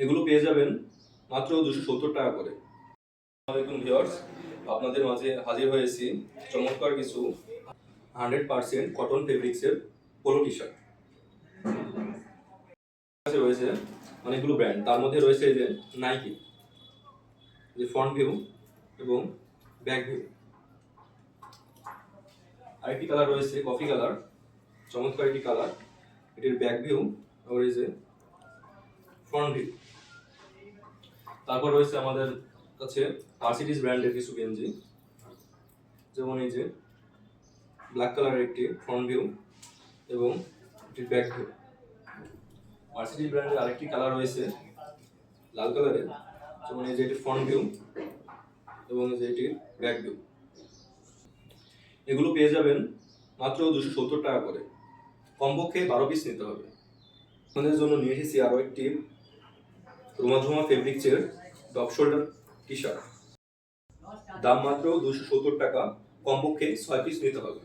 এগুলো পেয়ে যাবেন মাত্র দুশো সত্তর টাকা করে। আপনাদের মাঝে হাজির হয়েছি চমৎকার কিছু হান্ড্রেড পার্সেন্ট কটন ফেব্রিক্সের পোলো টি শার্ট রয়েছে অনেকগুলো ব্র্যান্ড তার মধ্যে রয়েছে এই যে নাইকি যে ফ্রন্ট ভিউ এবং ব্যাক ভিউ আরেকটি কালার রয়েছে কফি কালার চমৎকার একটি কালার এটির ব্যাক ভিউ আর এই যে ভিউ তারপর রয়েছে আমাদের কাছে মার্সিডিস ব্র্যান্ডের কিছু গেঞ্জি। যেমন এই যে ব্ল্যাক কালারের একটি ফ্রন্ট ভিউ এবং একটি ব্যাক ভিউ মার্সিডিস ব্র্যান্ডের আরেকটি কালার রয়েছে লাল কালারের যেমন এই যে এটি ফ্রন্ট ভিউ এবং এই যে এটির ব্যাক ভিউ এগুলো পেয়ে যাবেন মাত্র দুশো সত্তর টাকা করে। কমপক্ষে বারো পিস নিতে হবে। আপনাদের জন্য নিয়ে এসেছি আরও একটি রোমাঝোমা ফেব্রিক্সের ডপ শোল্ডার টি শার্ট দাম মাত্র দুশো সত্তর টাকা, কমপক্ষে ছয় পিস নিতে হবে।